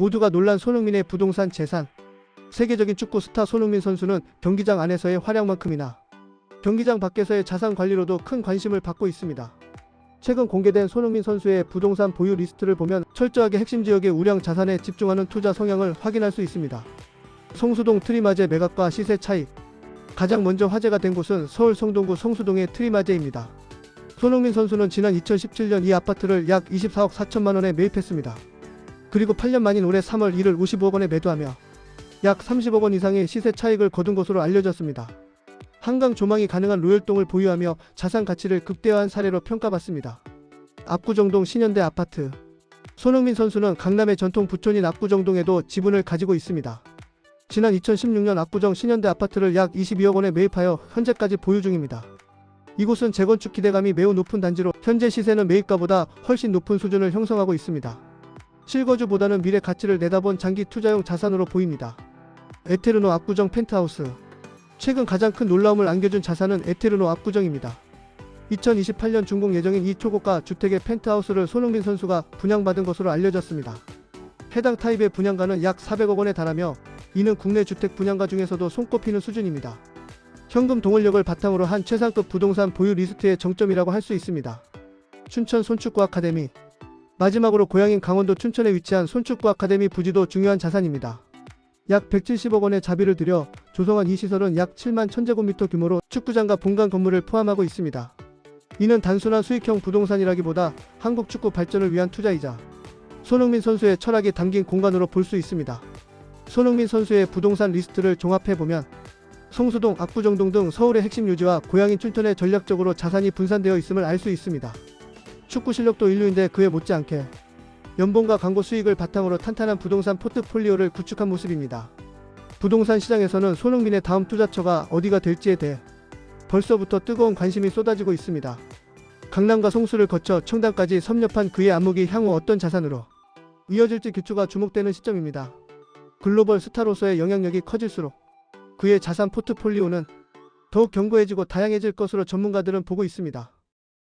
모두가 놀란 손흥민의 부동산 재산. 세계적인 축구 스타 손흥민 선수는 경기장 안에서의 활약만큼이나 경기장 밖에서의 자산 관리로도 큰 관심을 받고 있습니다. 최근 공개된 손흥민 선수의 부동산 보유 리스트를 보면 철저하게 핵심 지역의 우량 자산에 집중하는 투자 성향을 확인할 수 있습니다. 성수동 트리마제 매각과 시세 차익. 가장 먼저 화제가 된 곳은 서울 성동구 성수동의 트리마제입니다. 손흥민 선수는 지난 2017년 이 아파트를 약 24억 4천만 원에 매입했습니다. 그리고 8년 만인 올해 3월 이를 55억 원에 매도하며 약 30억 원 이상의 시세 차익을 거둔 것으로 알려졌습니다. 한강 조망이 가능한 로열동을 보유하며 자산 가치를 극대화한 사례로 평가받습니다. 압구정동 신현대 아파트 손흥민 선수는 강남의 전통 부촌인 압구정동에도 지분을 가지고 있습니다. 지난 2016년 압구정 신현대 아파트를 약 22억 원에 매입하여 현재까지 보유 중입니다. 이곳은 재건축 기대감이 매우 높은 단지로 현재 시세는 매입가보다 훨씬 높은 수준을 형성하고 있습니다. 실거주보다는 미래 가치를 내다본 장기 투자용 자산으로 보입니다. 에테르노 압구정 펜트하우스 최근 가장 큰 놀라움을 안겨준 자산은 에테르노 압구정입니다. 2028년 준공 예정인 이 초고가 주택의 펜트하우스를 손흥민 선수가 분양받은 것으로 알려졌습니다. 해당 타입의 분양가는 약 400억 원에 달하며 이는 국내 주택 분양가 중에서도 손꼽히는 수준입니다. 현금 동원력을 바탕으로 한 최상급 부동산 보유 리스트의 정점이라고 할 수 있습니다. 춘천 손축구 아카데미 마지막으로 고향인 강원도 춘천에 위치한 손축구 아카데미 부지도 중요한 자산입니다. 약 170억 원의 자비를 들여 조성한 이 시설은 약 7만 1000제곱미터 규모로 축구장과 본관 건물을 포함하고 있습니다. 이는 단순한 수익형 부동산이라기보다 한국 축구 발전을 위한 투자이자 손흥민 선수의 철학이 담긴 공간으로 볼 수 있습니다. 손흥민 선수의 부동산 리스트를 종합해보면 성수동, 압구정동 등 서울의 핵심 유지와 고향인 춘천에 전략적으로 자산이 분산되어 있음을 알 수 있습니다. 축구 실력도 인류인데 그에 못지않게 연봉과 광고 수익을 바탕으로 탄탄한 부동산 포트폴리오를 구축한 모습입니다. 부동산 시장에서는 손흥민의 다음 투자처가 어디가 될지에 대해 벌써부터 뜨거운 관심이 쏟아지고 있습니다. 강남과 송수를 거쳐 청담까지 섭렵한 그의 안목이 향후 어떤 자산으로 이어질지 기초가 주목되는 시점입니다. 글로벌 스타로서의 영향력이 커질수록 그의 자산 포트폴리오는 더욱 견고해지고 다양해질 것으로 전문가들은 보고 있습니다.